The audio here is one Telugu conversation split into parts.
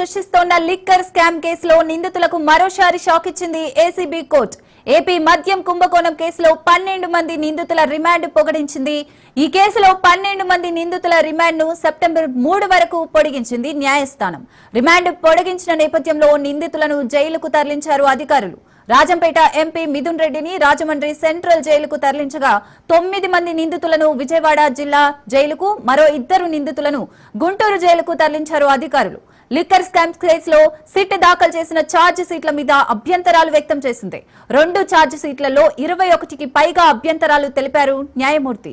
సృష్టిస్తోన్న లిక్కర్ స్కామ్ కేసులో నిందితులకు మరోసారి షాక్ ఇచ్చింది ఏసీబీ కోర్టు. ఏపీ మద్యం కుంభకోణం కేసులో పన్నెండు మంది నిందితుల రిమాండ్ పొగడించింది ఈ కేసులో పన్నెండు మంది నిందితుల రిమాండ్ను సెప్టెంబర్ మూడు వరకు పొడిగించింది న్యాయస్థానం. రిమాండ్ పొడిగించిన నేపథ్యంలో నిందితులను జైలుకు తరలించారు అధికారులు. రాజంపేట ఎంపీ మిథున్ రెడ్డిని రాజమండ్రి సెంట్రల్ జైలుకు తరలించగా తొమ్మిది మంది నిందితులను విజయవాడ జిల్లా జైలుకు మరో ఇద్దరు నిందితులను గుంటూరు జైలుకు తరలించారు అధికారులు. లిక్కర్ స్కామ్ కేసులో సిట్ దాఖలు చేసిన ఛార్జ్ షీట్ల మీద అభ్యంతరాలు వ్యక్తం చేసింది. రెండు ఛార్జ్ షీట్లలో ఇరవై ఒకటికి పైగా అభ్యంతరాలు తెలిపారు న్యాయమూర్తి.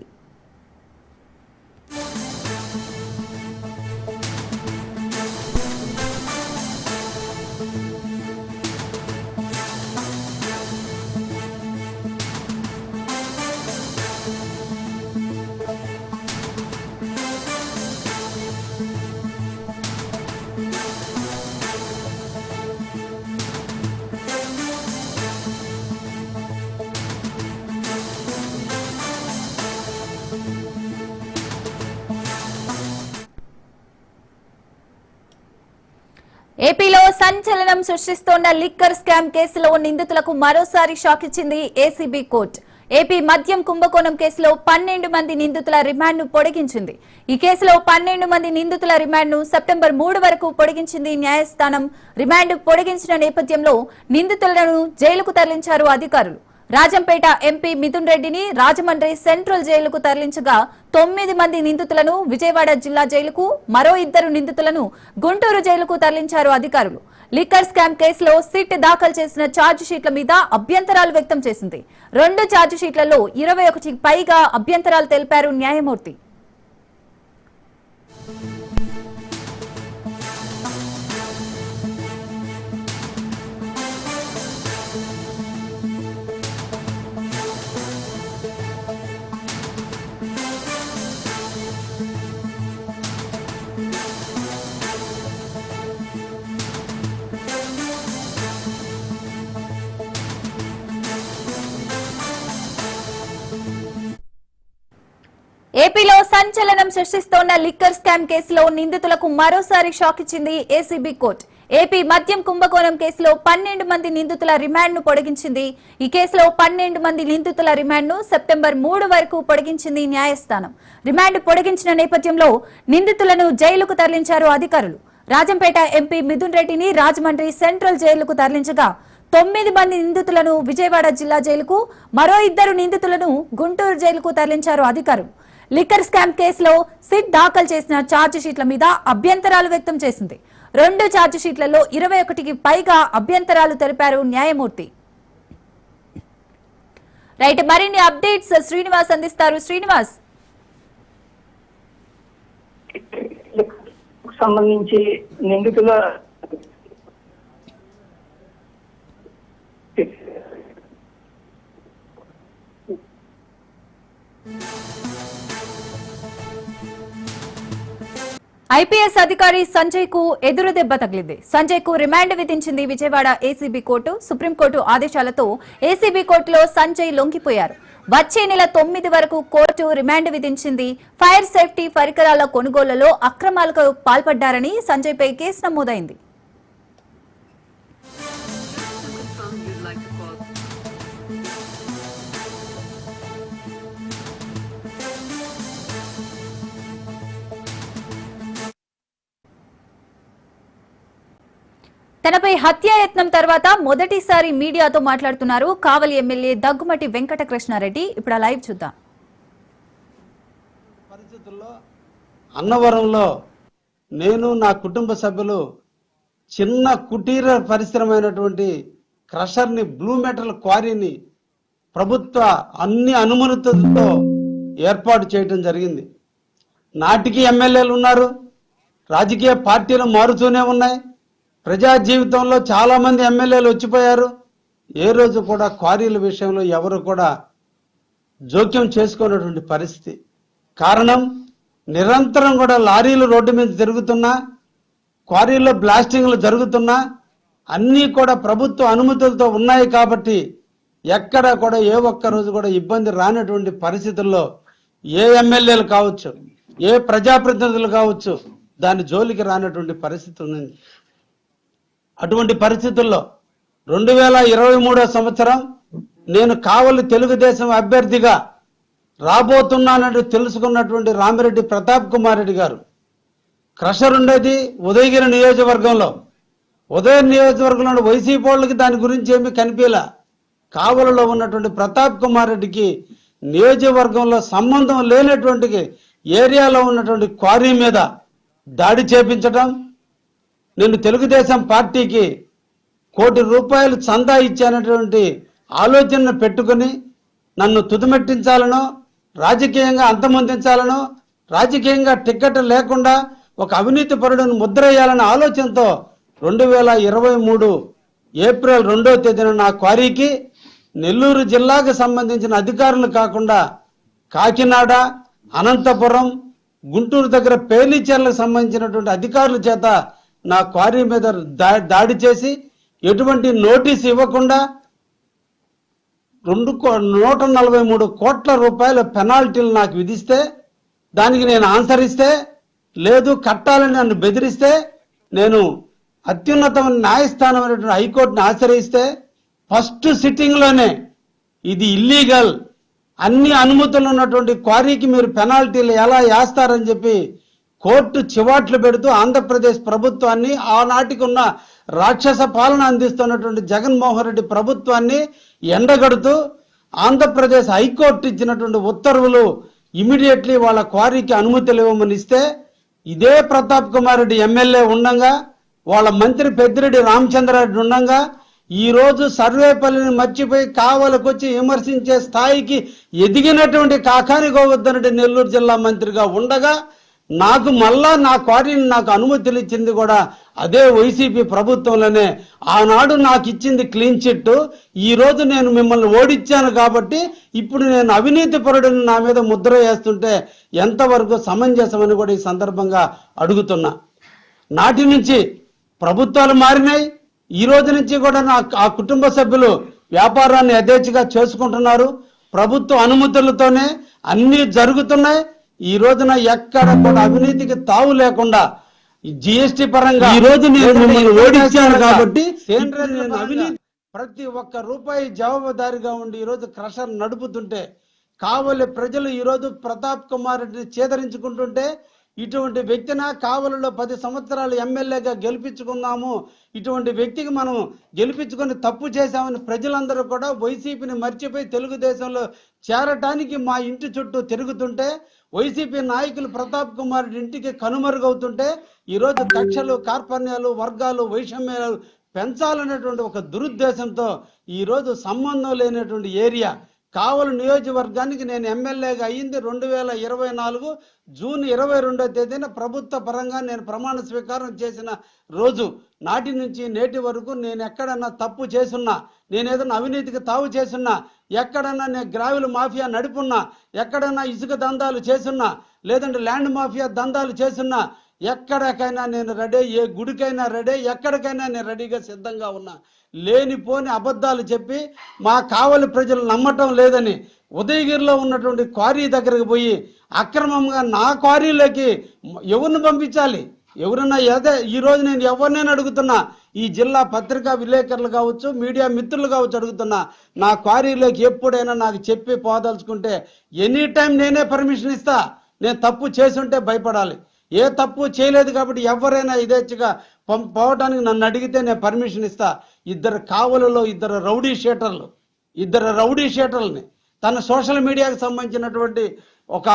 ఏపీలో సంచలనం సృష్టిస్తోన్న లిక్కర్ స్కామ్ కేసులో నిందితులకు మరోసారి షాక్ ఇచ్చింది ఏసీబీ కోర్టు. ఏపీ మద్యం కుంభకోణం కేసులో పన్నెండు మంది నిందితుల రిమాండ్ను పొడిగించింది. ఈ కేసులో పన్నెండు మంది నిందితుల రిమాండ్ను సెప్టెంబర్ మూడు వరకు పొడిగించింది న్యాయస్థానం. రిమాండ్ పొడిగించిన నేపథ్యంలో నిందితులను జైలుకు తరలించారు అధికారులు. రాజంపేట ఎంపీ మిథున్ రెడ్డిని రాజమండ్రి సెంట్రల్ జైలుకు తరలించగా తొమ్మిది మంది నిందితులను విజయవాడ జిల్లా జైలుకు మరో ఇద్దరు నిందితులను గుంటూరు జైలుకు తరలించారు అధికారులు. లిక్కర్ స్కామ్ కేసులో సిట్ దాఖలు చేసిన ఛార్జ్ షీట్ల మీద అభ్యంతరాలు వ్యక్తం చేసింది. రెండు ఛార్జ్ షీట్లలో ఇరవై ఒకటి పైగా అభ్యంతరాలు తెలిపారు న్యాయమూర్తి. ఏపీలో సంచలనం సృష్టిస్తోన్న లిక్కర్ స్కామ్ కేసులో నిందితులకు మరోసారి షాక్ ఇచ్చింది ఏసీబీ కోర్టు. ఏపీ మద్యం కుంభకోణం కేసులో పన్నెండు మంది నిందితుల రిమాండ్ను పొడిగించింది. ఈ కేసులో పన్నెండు మంది నిందితుల రిమాండ్ను సెప్టెంబర్ మూడు వరకు పొడిగించింది న్యాయస్థానం. రిమాండ్ పొడిగించిన నేపథ్యంలో నిందితులను జైలుకు తరలించారు అధికారులు. రాజంపేట ఎంపీ మిథున్ రెడ్డిని రాజమండ్రి సెంట్రల్ జైలుకు తరలించగా తొమ్మిది మంది నిందితులను విజయవాడ జిల్లా జైలుకు మరో ఇద్దరు నిందితులను గుంటూరు జైలుకు తరలించారు అధికారులు. లిక్కర్ స్కామ్ కేసులో సిట్ దాఖలు చేసిన ఛార్జిషీట్ల మీద అభ్యంతరాలు వ్యక్తం చేసింది. రెండు ఛార్జిషీట్లలో ఇరవై ఒకటికి పైగా అభ్యంతరాలు తెలిపారు న్యాయమూర్తి. రైట్ మరిన్ని అప్డేట్స్ శ్రీనివాస్ అందిస్తారు. శ్రీనివాస్. సంబంధించి నిందితుల ఐపీఎస్ అధికారి సంజయ్కు ఎదురు దెబ్బ తగిలింది. సంజయ్కు రిమాండ్ విధించింది Vijayawada ACB court supreme court ఆదేశాలతో ఏసీబీ కోర్టులో సంజయ్ లొంగిపోయారు. వచ్చే నెల తొమ్మిది వరకు కోర్టు రిమాండ్ విధించింది. ఫైర్ సేఫ్టీ పరికరాల కొనుగోళ్ళలో అక్రమాలకు పాల్పడ్డారని సంజయ్ పై కేసు నమోదైంది. తనపై హత్యాయత్నం తర్వాత మొదటిసారి మీడియాతో మాట్లాడుతున్నారు. కావలి ఎమ్మెల్యే దగ్గుమటి వెంకట కృష్ణారెడ్డి ఇప్పుడు ఆ లైవ్ చూద్దాం. పరిస్థితుల్లో అన్నవరంలో నేను నా కుటుంబ సభ్యులు చిన్న కుటీర పరిశ్రమైనటువంటి క్రషర్ని బ్లూ మెటల్ క్వారీని ప్రభుత్వ అన్ని అనుమతులతో ఏర్పాటు చేయడం జరిగింది. నాటికి ఎమ్మెల్యేలు ఉన్నారు. రాజకీయ పార్టీలు మారుతూనే ఉన్నాయి. ప్రజా జీవితంలో చాలా మంది ఎమ్మెల్యేలు వచ్చిపోయారు. ఏ రోజు కూడా క్వారీల విషయంలో ఎవరు కూడా జోక్యం చేసుకున్నటువంటి పరిస్థితి. కారణం నిరంతరం కూడా లారీలు రోడ్డు మీద తిరుగుతున్నా క్వారీల్లో బ్లాస్టింగ్లు జరుగుతున్నా అన్నీ కూడా ప్రభుత్వ అనుమతులతో ఉన్నాయి కాబట్టి ఎక్కడ కూడా ఏ ఒక్క రోజు కూడా ఇబ్బంది రానటువంటి పరిస్థితుల్లో ఏ ఎమ్మెల్యేలు కావచ్చు ఏ ప్రజాప్రతినిధులు కావచ్చు దాని జోలికి రానటువంటి పరిస్థితి ఉంది అటువంటి పరిస్థితుల్లో రెండు వేల ఇరవై మూడో సంవత్సరం నేను కావలి తెలుగుదేశం అభ్యర్థిగా రాబోతున్నానని తెలుసుకున్నటువంటి రామిరెడ్డి ప్రతాప్ కుమార్ రెడ్డి గారు. క్రషర్ ఉండేది ఉదయగిరి నియోజకవర్గంలో. ఉదయ నియోజకవర్గంలో వైసీపీ వాళ్ళకి దాని గురించి ఏమీ కనిపించలే. కావలలో ఉన్నటువంటి ప్రతాప్ కుమార్ రెడ్డికి నియోజకవర్గంలో సంబంధం లేనటువంటి ఏరియాలో ఉన్నటువంటి క్వారీ మీద దాడి చేపించడం నేను తెలుగుదేశం పార్టీకి కోటి రూపాయలు చందా ఇచ్చానటువంటి ఆలోచనను పెట్టుకుని నన్ను తుదిమెట్టించాలనో రాజకీయంగా అంతమొందించాలనో రాజకీయంగా టిక్కెట్ లేకుండా ఒక అవినీతి పరుడును ముద్రేయాలనే ఆలోచనతో రెండు వేల ఇరవై మూడు ఏప్రిల్ రెండో తేదీన నా క్వారీకి నెల్లూరు జిల్లాకు సంబంధించిన అధికారులు కాకుండా కాకినాడ అనంతపురం గుంటూరు దగ్గర పేలిచెర్లకు సంబంధించినటువంటి అధికారుల చేత నా క్వారీ మీద దా- దాడి చేసి ఎటువంటి నోటీస్ ఇవ్వకుండా రెండు కో- నూట నలభై మూడు కోట్ల రూపాయల పెనాల్టీలు నాకు విధిస్తే దానికి నేను ఆన్సర్ ఇస్తే లేదు కట్టాలని నన్ను బెదిరిస్తే నేను అత్యున్నతమైన న్యాయస్థానం అయినటువంటి హైకోర్టును ఆశ్రయిస్తే ఫస్ట్ సిట్టింగ్లోనే ఇది ఇల్లీగల్. అన్ని అనుమతులు ఉన్నటువంటి క్వారీకి మీరు పెనాల్టీలు ఎలా వేస్తారని చెప్పి కోర్టు చివాట్లు పెడుతూ ఆంధ్రప్రదేశ్ ప్రభుత్వాన్ని ఆనాటికి ఉన్న రాక్షస పాలన అందిస్తున్నటువంటి జగన్మోహన్ రెడ్డి ప్రభుత్వాన్ని ఎండగడుతూ ఆంధ్రప్రదేశ్ హైకోర్టు ఇచ్చినటువంటి ఉత్తర్వులు ఇమీడియట్లీ వాళ్ళ క్వారీకి అనుమతులు ఇవ్వమని ఇస్తే ఇదే ప్రతాప్ కుమార్ రెడ్డి ఎమ్మెల్యే ఉండగా వాళ్ళ మంత్రి పెద్దిరెడ్డి రామచంద్రారెడ్డి ఉండగా ఈ రోజు సర్వేపల్లిని మర్చిపోయి కావలకొచ్చి విమర్శించే స్థాయికి ఎదిగినటువంటి కాకాని గోవర్ధనుడి నెల్లూరు జిల్లా మంత్రిగా ఉండగా నాకు మళ్ళా నా క్వారీని నాకు అనుమతులు ఇచ్చింది కూడా అదే వైసీపీ ప్రభుత్వంలోనే. ఆనాడు నాకు ఇచ్చింది క్లీన్ చిట్ ఈ రోజు నేను మిమ్మల్ని ఓడించాను కాబట్టి ఇప్పుడు నేను అవినీతి పరుడిని నా మీద ముద్ర వేస్తుంటే ఎంతవరకు సమంజసమని కూడా ఈ సందర్భంగా అడుగుతున్నా. నాటి నుంచి ప్రభుత్వాలు మారినాయి. ఈ రోజు నుంచి కూడా నా ఆ కుటుంబ సభ్యులు వ్యాపారాన్ని యథేచ్ఛగా చేసుకుంటున్నారు. ప్రభుత్వ అనుమతులతోనే అన్నీ జరుగుతున్నాయి. ఈ రోజున ఎక్కడ కూడా అవినీతికి తావు లేకుండా జిఎస్టి పరంగా ఈ రోజు నేను మిమ్మల్ని ఓడించాను కాబట్టి అవినీతి ప్రతి ఒక్క రూపాయి జవాబుదారిగా ఉండి ఈ రోజు క్రషర్ నడుపుతుంటే కావలి ప్రజలు ఈ రోజు ప్రతాప్ కుమార్ రెడ్డిని చేదరించుకుంటుంటే ఇటువంటి వ్యక్తిన కావలిలో పది సంవత్సరాలు ఎమ్మెల్యేగా గెలిపించుకుందాము ఇటువంటి వ్యక్తికి మనం గెలిపించుకొని తప్పు చేశామని ప్రజలందరూ కూడా వైసీపీని మర్చిపోయి తెలుగుదేశంలో చేరటానికి మా ఇంటి చుట్టూ తిరుగుతుంటే వైసీపీ నాయకులు ప్రతాప్ కుమార్ ఇంటికి కనుమరుగవుతుంటే ఈరోజు కక్షలు కార్పణ్యాలు వర్గాలు వైషమ్యాలు పెంచాలనేటువంటి ఒక దురుద్దేశంతో ఈరోజు సంబంధం లేనటువంటి ఏరియా. కావలి నియోజకవర్గానికి నేను ఎమ్మెల్యేగా అయ్యింది రెండు వేల ఇరవై నాలుగు జూన్ ఇరవై రెండో తేదీన ప్రభుత్వ పరంగా నేను ప్రమాణ స్వీకారం చేసిన రోజు. నాటి నుంచి నేటి వరకు నేను ఎక్కడన్నా తప్పు చేసున్నా నేను ఏదైనా అవినీతికి తావు చేసున్నా ఎక్కడన్నా నేను గ్రావిల్ మాఫియా నడుపున్నా ఎక్కడన్నా ఇసుక దందాలు చేసున్నా లేదంటే ల్యాండ్ మాఫియా దందాలు చేసున్నా ఎక్కడికైనా నేను రెడీ ఏ గుడికైనా రెడీ ఎక్కడికైనా నేను రెడీగా సిద్ధంగా ఉన్నా. లేనిపోని అబద్ధాలు చెప్పి మా కావలి ప్రజలు నమ్మటం లేదని ఉదయగిరిలో ఉన్నటువంటి క్వారీ దగ్గరకు పోయి అక్రమంగా నా క్వారీలోకి ఎవరిని పంపించాలి? ఎవరన్నా ఏదే ఈరోజు నేను ఎవరినైనా అడుగుతున్నా ఈ జిల్లా పత్రికా విలేకరులు కావచ్చు మీడియా మిత్రులు కావచ్చు అడుగుతున్నా నా క్వారీలోకి ఎప్పుడైనా నాకు చెప్పి పోదలుచుకుంటే ఎనీ టైం నేనే పర్మిషన్ ఇస్తా. నేను తప్పు చేసుంటే భయపడాలి. ఏ తప్పు చేయలేదు కాబట్టి ఎవరైనా ఇదేచ్చుగా పం- పోవటానికి నన్ను అడిగితే నేను పర్మిషన్ ఇస్తా. ఇద్దరు కావలలో ఇద్దరు రౌడీ షీటర్లు ఇద్దరు రౌడీ షీటర్లని తన సోషల్ మీడియాకి సంబంధించినటువంటి ఒక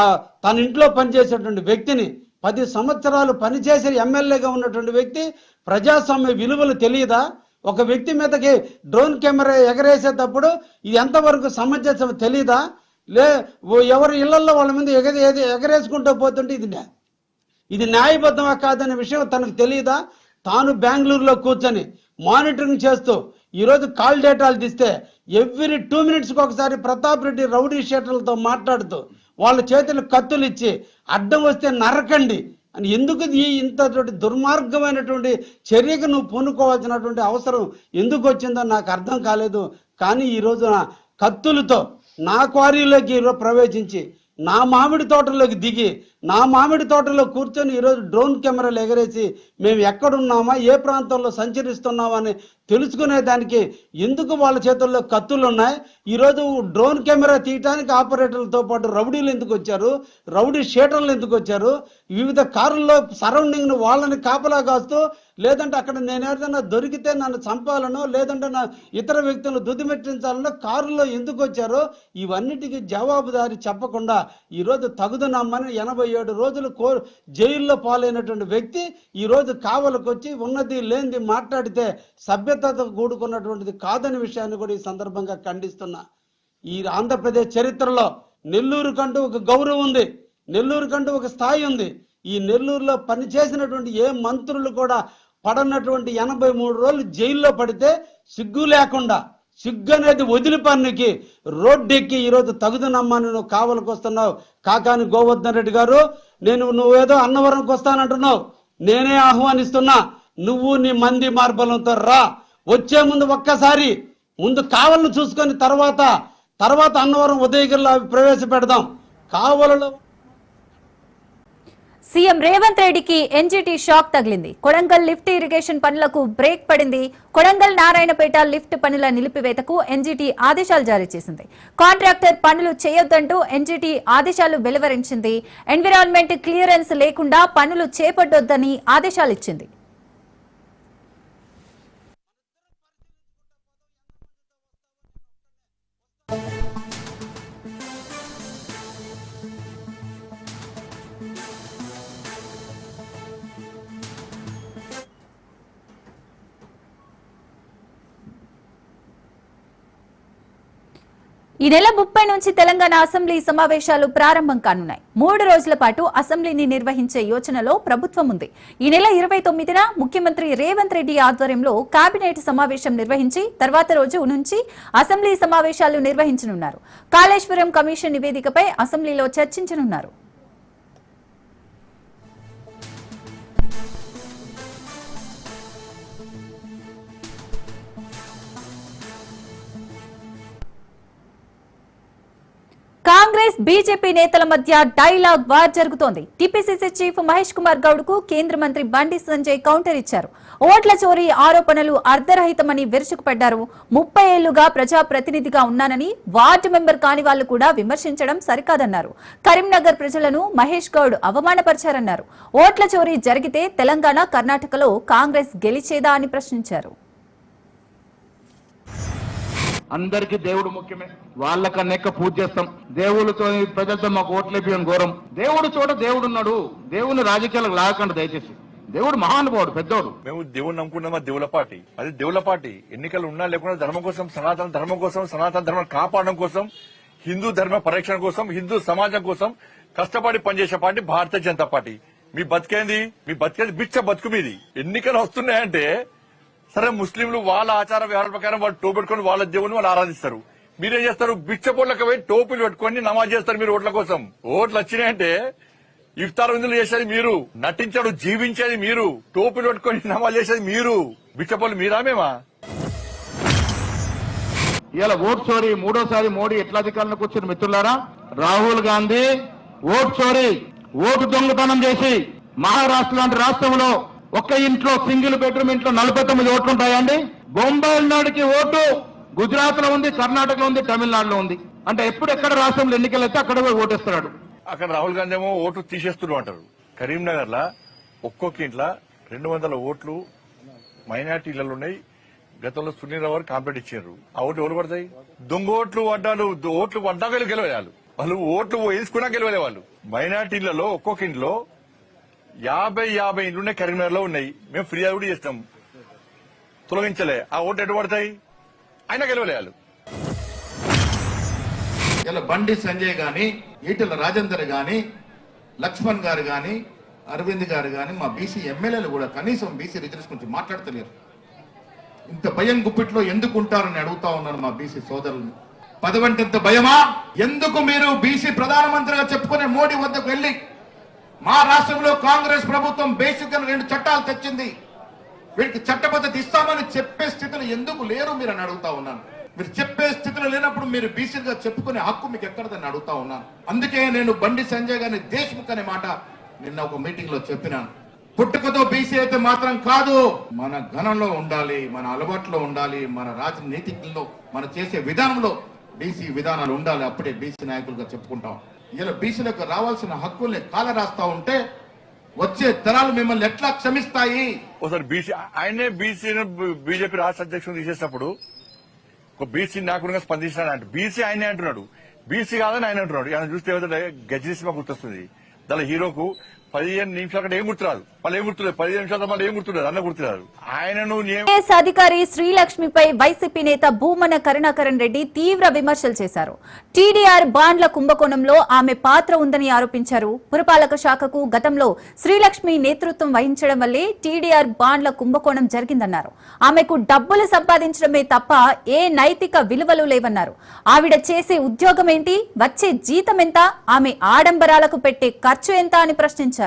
తన ఇంట్లో పనిచేసేటువంటి వ్యక్తిని పది సంవత్సరాలు పనిచేసి ఎమ్మెల్యేగా ఉన్నటువంటి వ్యక్తి ప్రజాస్వామ్య విలువలు తెలియదా? ఒక వ్యక్తి మీదకి డ్రోన్ కెమెరా ఎగరేసేటప్పుడు ఇది ఎంతవరకు సమంజసం తెలియదా లే ఎవరు ఎవరి ఇళ్ళలో వాళ్ళ మీద ఎగ ఎగరేసుకుంటూ పోతుంటే ఇది ఇది న్యాయబద్ధమా కాదనే విషయం తనకు తెలియదా తాను బెంగళూరులో కూర్చొని మానిటరింగ్ చేస్తూ ఈరోజు కాల్ డేటాలు తీస్తే ఎవ్రీ టూ మినిట్స్కి ఒకసారి ప్రతాప్ రెడ్డి రౌడీ షీటర్లతో మాట్లాడుతూ వాళ్ళ చేతులు కత్తులు ఇచ్చి అడ్డం వస్తే నరకండి అని ఎందుకు ఈ ఇంతటువంటి దుర్మార్గమైనటువంటి చర్యకు నువ్వు పూనుకోవాల్సినటువంటి అవసరం ఎందుకు వచ్చిందో నాకు అర్థం కాలేదు. కానీ ఈ రోజున కత్తులతో నా క్వారీలోకి ప్రవేశించి నా మామిడి తోటలోకి దిగి నా మామిడి తోటలో కూర్చొని ఈరోజు డ్రోన్ కెమెరాలు ఎగరేసి మేము ఎక్కడున్నామా ఏ ప్రాంతంలో సంచరిస్తున్నామా అని తెలుసుకునే దానికి ఎందుకు వాళ్ళ చేతుల్లో కత్తులు ఉన్నాయి? ఈరోజు డ్రోన్ కెమెరా తీయటానికి ఆపరేటర్లతో పాటు రౌడీలు ఎందుకు వచ్చారు? రౌడీ షీటర్లు ఎందుకు వచ్చారు? వివిధ కారుల్లో సరౌండింగ్ వాళ్ళని కాపలా కాస్తూ లేదంటే అక్కడ నేను ఏదైనా దొరికితే నన్ను చంపాలనో లేదంటే నా ఇతర వ్యక్తులను దుదిమెట్టించాలనో కారులో ఎందుకు వచ్చారో ఇవన్నిటికీ జవాబుదారి చెప్పకుండా ఈరోజు తగుదనమ్మని ఎనభై ఏడు రోజులు కో జైల్లో పాలైనటువంటి వ్యక్తి ఈరోజు కావలకు వచ్చి ఉన్నది లేనిది మాట్లాడితే సభ్యతతో కూడుకున్నటువంటిది కాదని విషయాన్ని కూడా ఈ సందర్భంగా ఖండిస్తున్నా. ఈ ఆంధ్రప్రదేశ్ చరిత్రలో నెల్లూరు కంటూ ఒక గౌరవం ఉంది. నెల్లూరు కంటూ ఒక స్థాయి ఉంది. ఈ నెల్లూరులో పనిచేసినటువంటి ఏ మంత్రులు కూడా పడనటువంటి ఎనభై మూడు రోజులు జైల్లో పడితే సిగ్గు లేకుండా సిగ్గు అనేది వదిలి పన్నుకి రోడ్డెక్కి ఈరోజు తగుదనమ్మని నువ్వు కావలకు వస్తున్నావు కాకాని గోవర్ధన్ రెడ్డి గారు నేను నువ్వేదో అన్నవరంకి వస్తానంటున్నావు. నేనే ఆహ్వానిస్తున్నా నువ్వు నీ మంది మార్బలంతో రా. వచ్చే ముందు ఒక్కసారి ముందు కావలను చూసుకొని తర్వాత తర్వాత అన్నవరం ఉదయగిరిలో అవి ప్రవేశపెడదాం. కావలలో సీఎం రేవంత్ రెడ్డికి ఎన్జీటీ షాక్ తగిలింది. కొడంగల్ లిఫ్ట్ ఇరిగేషన్ పనులకు బ్రేక్ పడింది. కొడంగల్ నారాయణపేట లిఫ్ట్ పనుల నిలిపివేతకు ఎన్జీటీ ఆదేశాలు జారీ చేసింది. కాంట్రాక్టర్ పనులు చేయొద్దంటూ ఎన్జీటీ ఆదేశాలు వెలువరించింది. ఎన్విరాన్మెంట్ క్లియరెన్స్ లేకుండా పనులు చేపట్టొద్దని ఆదేశాలు ఇచ్చింది. ఈ నెల ముప్పై నుంచి తెలంగాణ అసెంబ్లీ సమావేశాలు ప్రారంభం కానున్నాయి. మూడు రోజుల పాటు అసెంబ్లీని నిర్వహించే యోచనలో ప్రభుత్వం ఉంది. ఈ నెల ఇరవై తొమ్మిదిన ముఖ్యమంత్రి రేవంత్ రెడ్డి ఆధ్వర్యంలో కేబినెట్ సమావేశం నిర్వహించి తర్వాత రోజు నుంచి అసెంబ్లీ సమావేశాలు నిర్వహించనున్నారు. కాళేశ్వరం కమిషన్ నివేదికపై అసెంబ్లీలో చర్చించనున్నారు. బీజేపీ నేతల మధ్య డైలాగ్ వార్ జరుగుతోంది. టీపీసీసీ చీఫ్ మహేష్ కుమార్ గౌడ్కు కేంద్ర మంత్రి బండి సంజయ్ కౌంటర్ ఇచ్చారు. ఓట్ల చోరీ ఆరోపణలు అర్ధరహితమని విరుచుకుపడ్డారు. ముప్పై ఏళ్ళుగా ప్రజాప్రతినిధిగా ఉన్నానని వార్డు మెంబర్ కాని వాళ్ళు కూడా విమర్శించడం సరికాదన్నారు. కరీంనగర్ ప్రజలను మహేష్ గౌడ్ అవమానపరిచారన్నారు. ఓట్ల చోరీ జరిగితే తెలంగాణ కర్ణాటకలో కాంగ్రెస్ గెలిచేదా అని ప్రశ్నించారు. అందరికీ దేవుడు ముఖ్యమే. వాళ్ళకన్నా ఎక్కువ పూజ చేస్తాం. దేవుడితో ప్రజలతో మాకు ఓట్లు ఘోరం. దేవుడు చోట దేవుడు ఉన్నాడు. దేవుని రాజకీయాలకు లాగకండి దయచేసి. దేవుడు మహానుభావుడు పెద్దోడు. మేము దేవుడు నమ్ముకున్నామా దేవుల పార్టీ. అది దేవుల పార్టీ. ఎన్నికలు ఉన్నా లేకుండా ధర్మం కోసం సనాతన ధర్మం కోసం సనాతన ధర్మం కాపాడడం కోసం హిందూ ధర్మ పరిరక్షణ కోసం హిందూ సమాజం కోసం కష్టపడి పనిచేసే పార్టీ భారతీయ జనతా పార్టీ. మీ బతికేంది? మీ బతికేది బిచ్చ బతుకు మీది. ఎన్నికలు వస్తున్నాయంటే సరే ముస్లింలు వాళ్ళ ఆచార వ్యవహార ప్రకారం వాళ్ళు టోపు పెట్టుకొని వాళ్ళ దేవుని వాళ్ళు ఆరాధిస్తారు. మీరేం చేస్తారు? బిచ్చ పోయి టోపులు పెట్టుకొని నమాజ్ చేస్తారు మీరు ఓట్ల కోసం. ఓట్లు వచ్చినాయంటే ఇఫ్తార్ విందులు చేసేది మీరు నటించాడు జీవించేది మీరు టోపులు పెట్టుకొని నమాజ్ చేసేది మీరు. బిచ్చపోలు మీరా మేమా? ఇలా ఓట్ చోరీ మూడోసారి మోడీ ఎట్లా అధికారంలోకి వచ్చిన మిత్రులారా? రాహుల్ గాంధీ ఓట్ చోరీ ఓటు దొంగతనం చేసి మహారాష్ట్ర లాంటి రాష్ట్రంలో ఒక్క ఇంట్లో సింగిల్ బెడ్రూమ్ ఇంట్లో నలభై తొమ్మిది ఓట్లు ఉంటాయండి. బొంబాయి నాడుకి ఓటు గుజరాత్లో ఉంది కర్ణాటకలో ఉంది తమిళనాడులో ఉంది. అంటే ఎప్పుడు ఎక్కడ రాష్ట్రంలో ఎన్నికలు అయితే అక్కడ పోయి ఓటేస్తున్నాడు అక్కడ రాహుల్ గాంధీ ఏమో ఓటు తీసేస్తున్నాడు అంటారు. కరీంనగర్ లా ఒక్కొక్క ఇంట్లో రెండు వందల ఓట్లు మైనార్టీలలో ఉన్నాయి. గతంలో సునీల్ రావు కాంప్లీట్ ఇచ్చారు. ఆ ఓట్లు ఎవరు పడతాయి? దొంగ ఓట్లు పడ్డాలు ఓట్లు పడ్డాక గెలవాలి వాళ్ళు. వాళ్ళు ఓట్లు వేసుకున్నా గెలవలే వాళ్ళు. మైనార్టీలలో ఒక్కొక్క ఇంట్లో యాభై యాభై ఇండ్లు కరీంనగర్లో కరీంనగర్లో ఉన్నాయి. మేము ఫిర్యాదు కూడా చేస్తాం. తొలగించలే. ఆ ఓట్లు ఎటు పడతాయి? అయినా గెలవలే వాళ్ళు. ఇలా బండి సంజయ్ గాని ఈటల రాజేందర్ గాని లక్ష్మణ్ గారు గాని అరవింద్ గారు గాని మా బీసీ ఎమ్మెల్యేలు కూడా కనీసం బీసీ రిజర్వ్స్ గురించి మాట్లాడతలేరు. ఇంత భయం గుప్పిట్లో ఎందుకు ఉంటారని అడుగుతా ఉన్నాను మా బీసీ సోదరులు. పదవంటంత భయమా? ఎందుకు మీరు బీసీ ప్రధానమంత్రిగా చెప్పుకునే మోడీ వద్దకు వెళ్ళి మా రాష్ట్రంలో కాంగ్రెస్ ప్రభుత్వం బేసిక్ రెండు చట్టాలు తెచ్చింది. వీరికి చట్టబద్ధత ఇస్తామని చెప్పే స్థితిలో ఎందుకు లేరు మీరు అని అడుగుతా ఉన్నాను. మీరు చెప్పే స్థితిలో లేనప్పుడు మీరు బీసీగా చెప్పుకునే హక్కు మీకు ఎక్కడదని అడుగుతా ఉన్నాను. అందుకే నేను బండి సంజయ్ గారిని దేశ్ముఖ్ అనే మాట నిన్న ఒక మీటింగ్లో చెప్పినాను. పుట్టుకతో బీసీ అయితే మాత్రం కాదు మన ఘనంలో ఉండాలి మన అలవాట్లో ఉండాలి మన రాజనీతిలో మన చేసే విధానంలో బీసీ విధానాలు ఉండాలి అప్పుడే బీసీ నాయకులుగా చెప్పుకుంటాం. ఇలా బీసీలకు రావాల్సిన హక్కుల్ని కాల రాస్తా ఉంటే వచ్చే తరాలు మిమ్మల్ని ఎట్లా క్షమిస్తాయి? ఒకసారి బీసీ ఆయనే బీసీ బీజేపీ రాష్ట్ర అధ్యక్షుడు తీసేసినప్పుడు బీసీ నాకుండా స్పందిస్తాడు అంటే బీసీ ఆయనే అంటున్నాడు. బీసీ కాదని ఆయన అంటున్నాడు. ఆయన చూస్తే ఏమంటే సినిమా గుర్తొస్తుంది. దాని హీరోకు పదిహేను నిమిషాలు ఏం గుర్తురాదు. మళ్ళీ ఏం గుర్తులేదు? పదిహేను నిమిషాల మళ్ళీ ఏం గుర్తులేదు? అన్న గుర్తురాదు. ఆయనను అధికారి శ్రీలక్ష్మిపై వైసీపీ నేత భూమన కరుణాకరణ్ రెడ్డి తీవ్ర విమర్శలు చేశారు. టీడీఆర్ బాండ్ల కుంభకోణంలో ఆమె పాత్ర ఉందని ఆరోపించారు. పురపాలక శాఖకు గతంలో శ్రీలక్ష్మి నేతృత్వం వహించడం వల్లే టీడీఆర్ బాండ్ల కుంభకోణం జరిగిందన్నారు. ఆమెకు డబ్బులు సంపాదించడమే తప్ప ఏ నైతిక విలువలు లేవన్నారు. ఆవిడ చేసే ఉద్యోగం ఏంటి? వచ్చే జీతం ఎంత? ఆమె ఆడంబరాలకు పెట్టే ఖర్చు ఎంత అని ప్రశ్నించారు.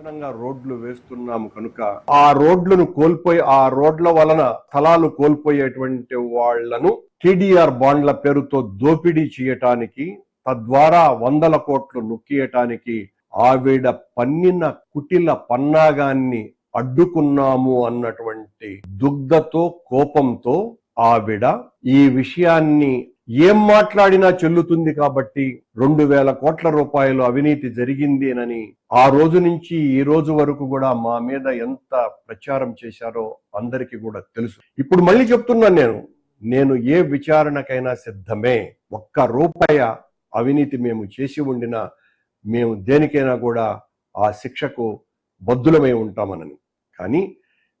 నూతనంగా రోడ్లు వేస్తున్నాము కనుక ఆ రోడ్లను కోల్పోయి ఆ రోడ్ల వలన స్థలాలు కోల్పోయేటువంటి వాళ్ళను టీడీఆర్ బాండ్ల పేరుతో దోపిడీ చేయటానికి తద్వారా వందల కోట్లు నొక్కియటానికి ఆవిడ పన్నిన కుటిల పన్నాగాన్ని అడ్డుకున్నాము అన్నటువంటి దుగ్ధతో కోపంతో ఆవిడ ఈ విషయాన్ని ఏం మాట్లాడినా చెల్లుతుంది కాబట్టి రెండు వేల కోట్ల రూపాయలు అవినీతి జరిగిందేనని ఆ రోజు నుంచి ఈ రోజు వరకు కూడా మా మీద ఎంత ప్రచారం చేశారో అందరికీ కూడా తెలుసు. ఇప్పుడు మళ్ళీ చెప్తున్నాను నేను నేను ఏ విచారణకైనా సిద్ధమే. ఒక్క రూపాయ అవినీతి మేము చేసి ఉండినా మేము దేనికైనా కూడా ఆ శిక్షకు బద్దులమై ఉంటామనని. కానీ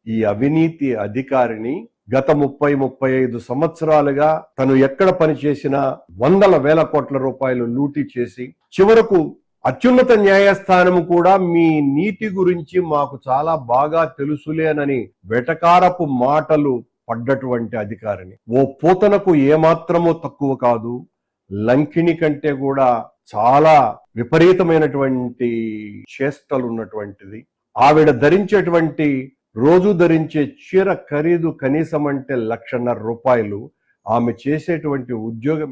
ఈ అవినీతి అధికారిని గత ముప్పై ముప్పై ఐదు సంవత్సరాలుగా తను ఎక్కడ పనిచేసినా వందల వేల కోట్ల రూపాయలు లూటీ చేసి చివరకు అత్యున్నత న్యాయస్థానం కూడా మీ నీతి గురించి మాకు చాలా బాగా తెలుసులేనని వెటకారపు మాటలు పడ్డటువంటి అధికారిని. ఓ పూతనకు ఏమాత్రమో తక్కువ కాదు లంకిణి కంటే కూడా చాలా విపరీతమైనటువంటి చేష్టలు ఉన్నటువంటిది ఆవిడ ధరించేటువంటి రోజు ధరించే చీర ఖరీదు కనీసం అంటే లక్షన్నర రూపాయలు ఆమె చేసేటువంటి ఉద్యోగం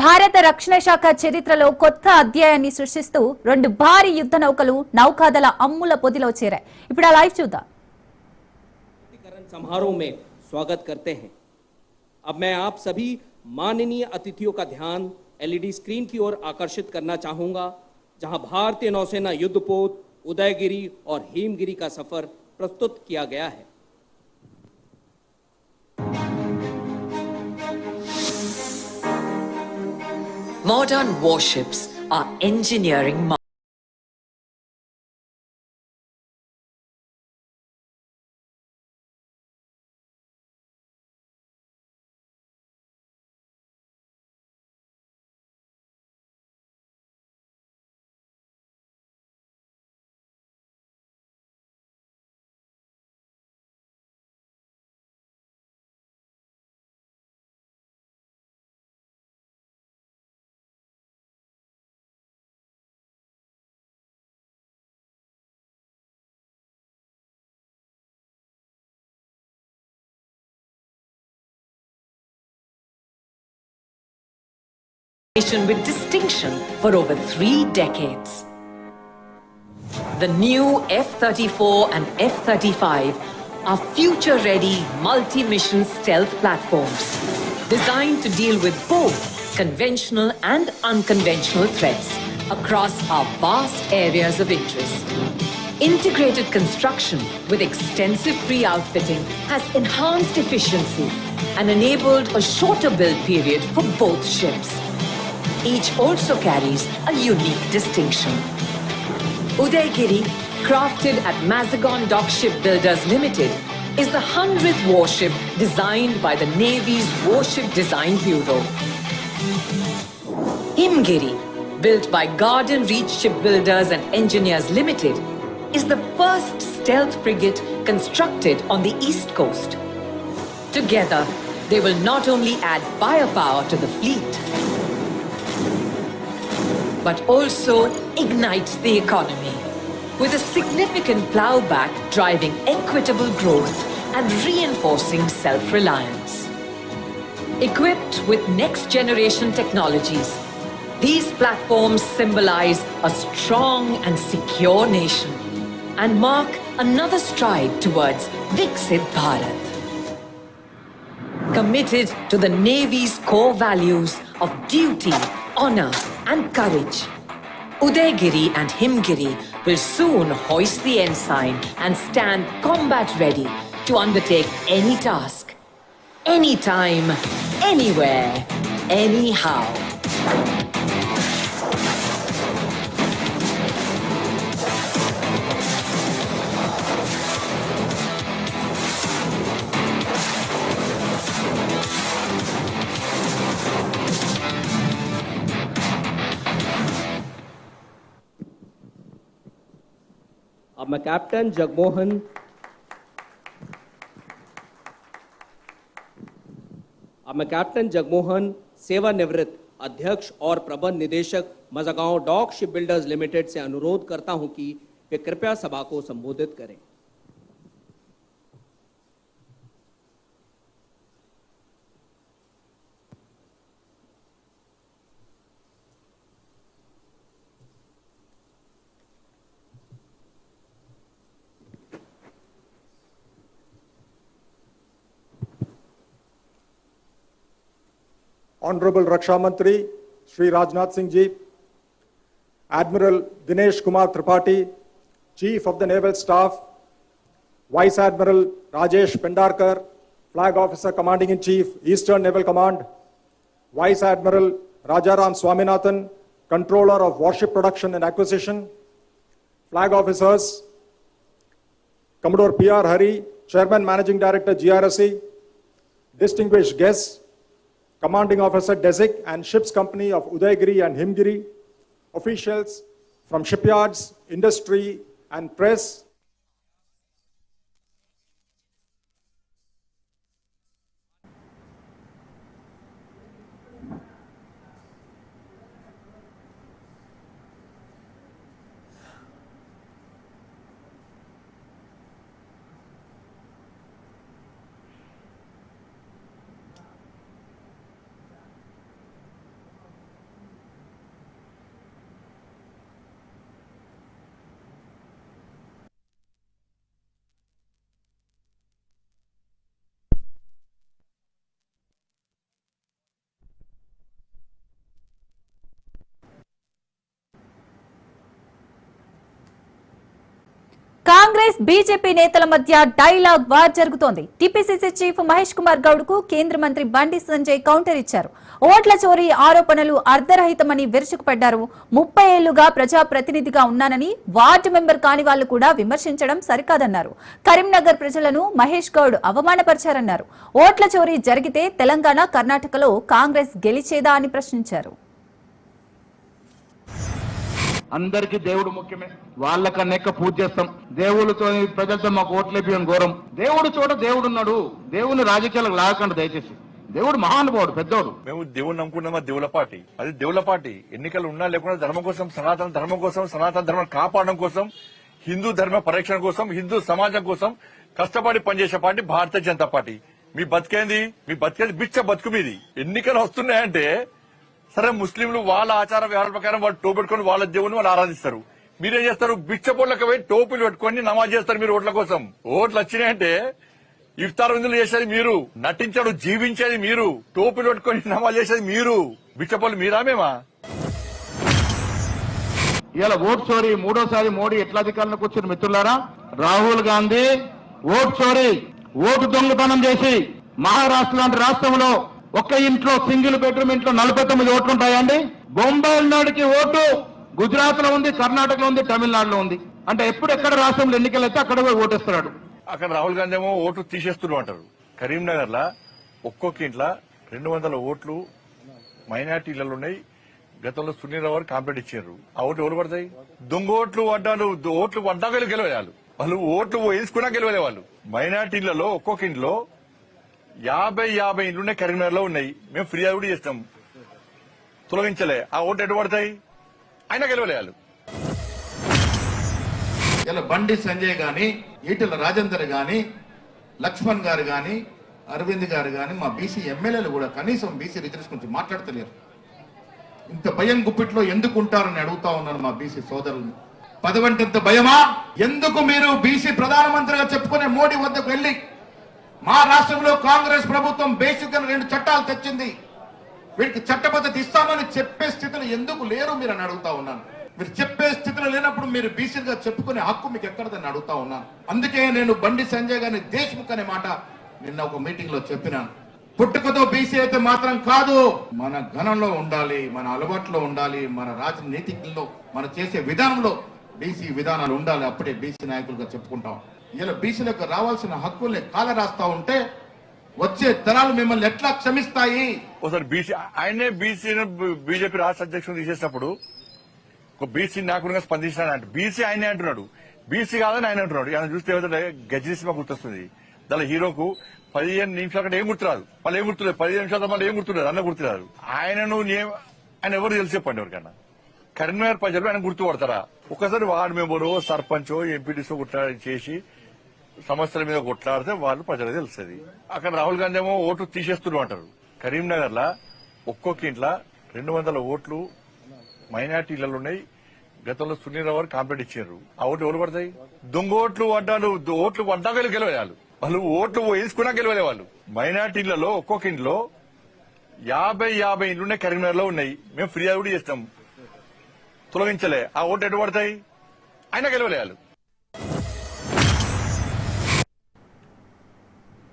భారత రక్షణ శాఖ చరిత్రలో కొత్త అధ్యాయాన్ని సృష్టిస్తూ రెండు భారీ యుద్ధ నౌకలు నౌకాదళ అమ్ముల పొదిలో చేరాయి ఇప్పుడు ఆ లైవ్ చూద్దాం करण समारोह में स्वागत करते हैं अब मैं आप सभी माननीय अतिथियों का ध्यान एलईडी स्क्रीन की ओर आकर्षित करना चाहूंगा जहाँ भारतीय नौसेना युद्धपोत, उदयगिरी और हेमगिरी का सफ़र प्रस्तुत किया गया है। Modern warships are engineering with distinction for over three decades. The new F 34 and F 35 are future ready multi mission stealth platforms designed to deal with both conventional and unconventional threats across our vast areas of interest. Integrated construction with extensive pre outfitting has enhanced efficiency and enabled a shorter build period for both ships. Each also carries a unique distinction. Udaygiri, crafted at Mazagon Dock Shipbuilders Limited, is the 100th warship designed by the Navy's Warship Design Bureau. Himgiri, built by Garden Reach Shipbuilders and Engineers Limited, is the first stealth frigate constructed on the East Coast. Together, they will not only add firepower to the fleet, but also ignites the economy. With a significant plowback driving equitable growth and reinforcing self reliance. Equipped with next generation technologies, these platforms symbolize a strong and secure nation and mark another stride towards Viksit Bharat. Committed to the Navy's core values of duty, honor, and courage. Udaygiri and Himgiri will soon hoist the ensign and stand combat ready to undertake any task, anytime, anywhere, anyhow. अब मैं कैप्टन जगमोहन अब मैं कैप्टन जगमोहन सेवानिवृत्त अध्यक्ष और प्रबंध निदेशक Mazagaon dock ship builders limited से अनुरोध करता हूँ कि वे कृपया सभा को संबोधित करें। Honorable Raksha Mantri, Sri Rajnath Singh Ji, Admiral Dinesh Kumar Tripathi, Chief of the Naval Staff, Vice Admiral Rajesh Pendarkar, Flag Officer Commanding in Chief, Eastern Naval Command, Vice Admiral Rajaram Swaminathan, Controller of Warship Production and Acquisition, Flag Officers, Commodore P.R. Hari, Chairman Managing Director GRSE, distinguished guests, Commanding Officer Desik and Ships Company of Udaygiri and Himgiri, officials from shipyards, industry, and press. Congress BJP నేతల మధ్య డైలాగ్ వార్ జరుగుతోంది. టీపీసీసీ చీఫ్ మహేష్ కుమార్ గౌడ్కు కేంద్ర మంత్రి బండి సంజయ్ కౌంటర్ ఇచ్చారు. ఓట్ల చోరీ ఆరోపణలు అర్ధరహితమని విరుచుకుపడ్డారు. ముప్పై ఏళ్ళుగా ప్రజాప్రతినిధిగా ఉన్నానని వార్డు మెంబర్ కాని వాళ్ళు కూడా విమర్శించడం సరికాదన్నారు. కరీంనగర్ ప్రజలను మహేష్ గౌడ్ అవమానపరిచారన్నారు. ఓట్ల చోరీ జరిగితే తెలంగాణ కర్ణాటకలో కాంగ్రెస్ గెలిచేదా అని ప్రశ్నించారు. అందరికీ దేవుడు ముఖ్యమే. వాళ్ళకన్నా ఎక్కువ పూజ చేస్తాం. దేవుళ్ళతో ప్రజలతో మాకు ఓట్లేపియం ఘోరం. దేవుడు చోట దేవుడు ఉన్నాడు. దేవుని రాజకీయాలకు లాగకండి దయచేసి. దేవుడు మహానుభావుడు పెద్దోడు. మేము దేవుడు నమ్ముకున్నామా? దేవుల పార్టీ. అది దేవుల పార్టీ. ఎన్నికలు ఉన్నా లేకుండా ధర్మం కోసం సనాతన ధర్మం కోసం సనాతన ధర్మం కాపాడడం కోసం హిందూ ధర్మ పరిరక్షణ కోసం హిందూ సమాజం కోసం కష్టపడి పనిచేసే పార్టీ భారతీయ జనతా పార్టీ. మీ బతికేంది? మీ బతికేది బిచ్చ బతుకు మీది. ఎన్నికలు వస్తున్నాయంటే సరే ముస్లింలు వాళ్ళ ఆచార వ్యవహారాల ప్రకారం వాళ్ళు టోపు పెట్టుకొని వాళ్ళ దేవుని వాళ్ళు ఆరాధిస్తారు. మీరేం చేస్తారు? బిచ్చపోట్లకు పోయి టోపులు పెట్టుకొని నమాజ్ చేస్తారు మీరు ఓట్ల కోసం. ఓట్లు వచ్చినాయంటే ఇఫ్తార్ విందులు చేసేది మీరు నటించాడు జీవించేది మీరు టోపులు పెట్టుకొని నమాజ్ చేసేది మీరు. బిచ్చపోలు మీరా మేమా? ఇవాళ ఓట్ చోరీ మూడోసారి మోడీ ఎట్లా అధికారంలోకి వచ్చిన మిత్రులారా? రాహుల్ గాంధీ ఓట్ చోరీ ఓటు దొంగతనం చేసి మహారాష్ట్ర లాంటి రాష్ట్రంలో ఒక్క ఇంట్లో సింగిల్ బెడ్రూమ్ ఇంట్లో నలభై తొమ్మిది ఓట్లు ఉంటాయండి. బొంబాయి నాడుకి ఓటు గుజరాత్లో ఉంది కర్ణాటకలో ఉంది తమిళనాడులో ఉంది. అంటే ఎప్పుడు ఎక్కడ రాష్ట్రంలో ఎన్నికలు అయితే అక్కడ పోయి ఓటేస్తున్నాడు అక్కడ రాహుల్ గాంధీ ఏమో ఓట్లు తీసేస్తున్నారు అంటారు. కరీంనగర్ లా ఒక్కొక్క ఇంట్లో రెండు వందల ఓట్లు మైనార్టీలలో ఉన్నాయి. గతంలో సునీల్ రావు కాంప్లైంట్ ఇచ్చారు. ఆ ఓట్లు ఎవరు పడతాయి? దొంగ ఓట్లు పడ్డాలు ఓట్లు పడ్డాక గెలవాలి వాళ్ళు ఓట్లు వేసుకున్నా గెలవలే వాళ్ళు. మైనార్టీలలో ఒక్కొక్క ఇంట్లో యాభై యాభై ఇండ్లునే కరీంనగర్లో ఉన్నాయి. మేము ఫిర్యాదు కూడా చేస్తాం. తొలగించలే. ఆ ఓట్లు ఎటు పడతాయి? అయినా గెలవలేదు ఇలా బండి సంజయ్ గాని ఈటల రాజేందర్ గాని లక్ష్మణ్ గారు గాని అరవింద్ గారు గాని మా బీసీ ఎమ్మెల్యేలు కూడా కనీసం బీసీ రిజర్వ్స్ గురించి మాట్లాడతలేరు. ఇంత భయం గుప్పిట్లో ఎందుకు ఉంటారని అడుగుతా ఉన్నాను మా బీసీ సోదరులను. పదవంటంత భయమా? ఎందుకు మీరు బీసీ ప్రధానమంత్రిగా చెప్పుకునే మోడీ వద్దకు వెళ్ళి మా రాష్ట్రంలో కాంగ్రెస్ ప్రభుత్వం బేసిక్గా రెండు చట్టాలు తెచ్చింది. వీటికి చట్టబద్ధత ఇస్తామని చెప్పే స్థితిలో ఎందుకు లేరు మీరు అని అడుగుతా ఉన్నాను. మీరు చెప్పే స్థితిలో లేనప్పుడు మీరు బీసీలుగా చెప్పుకునే హక్కు మీకు ఎక్కడదని అడుగుతా ఉన్నాను. అందుకే నేను బండి సంజయ్ గారిని దేశ్ముఖ్ అనే మాట నిన్న ఒక మీటింగ్లో చెప్పినాను. పుట్టుకతో బీసీ అయితే మాత్రం కాదు మన ఘనంలో ఉండాలి మన అలవాట్లో ఉండాలి మన రాజనీతిలో మనం చేసే విధానంలో బీసీ విధానాలు ఉండాలి. అప్పుడే బీసీ నాయకులుగా చెప్పుకుంటాం. ఇలా బీసీలకు రావాల్సిన హక్కుల్ని కాల రాస్తా ఉంటే వచ్చే తరాలు మిమ్మల్ని ఎట్లా క్షమిస్తాయి? ఒకసారి బీసీ ఆయనే బీసీ బీజేపీ రాష్ట్ర అధ్యక్షుడు తీసేసినప్పుడు ఒక బీసీ నాయకుడిగా స్పందించాడంటే బీసీ ఆయనే అంటున్నాడు. బీసీ కాదని ఆయన అంటున్నాడు. ఆయన చూస్తే ఏమంటే గజనీ సినిమా గుర్తొస్తుంది. దాని హీరోకు పదిహేను నిమిషాల కంటే ఏం గుర్తురాదు. మళ్ళీ ఏం గుర్తులేదు? పదిహేను నిమిషాల మళ్ళీ ఏం గుర్తులేదు? అన్న గుర్తురాదు. ఆయనను ఆయన ఎవరు తెలిసి చెప్పండి ఎవరికన్నా కరీంనగర్ ప్రజలు ఆయన గుర్తుపడతారా? ఒకసారి వార్డు మెంబరు సర్పంచో ఎంపీటీసో గుర్తు చేసి సమస్యల మీద కొట్లాడితే వాళ్ళు ప్రజలకు తెలుస్తుంది. అక్కడ రాహుల్ గాంధీ ఏమో ఓట్లు తీసేస్తున్నారు అంటారు. కరీంనగర్ లా ఒక్కొక్క ఇంట్లో రెండు వందల ఓట్లు మైనార్టీలలో ఉన్నాయి. గతంలో సునీల్ రావు కాంప్లైంట్ ఇచ్చారు. ఆ ఓట్లు ఎవరు పడతాయి? దొంగ ఓట్లు పడ్డాలు ఓట్లు పడ్డాక గెలవేయాలి వాళ్ళు. ఓట్లు వేసుకున్నా గెలవలే వాళ్ళు. మైనార్టీలలో ఒక్కొక్క ఇంట్లో యాభై యాభై ఇండ్లున్నాయి కరీంనగర్లో ఉన్నాయి. మేము ఫిర్యాదు కూడా చేస్తాం. తొలగించలే. ఆ ఓట్లు ఎటు పడతాయి? అయినా గెలవలే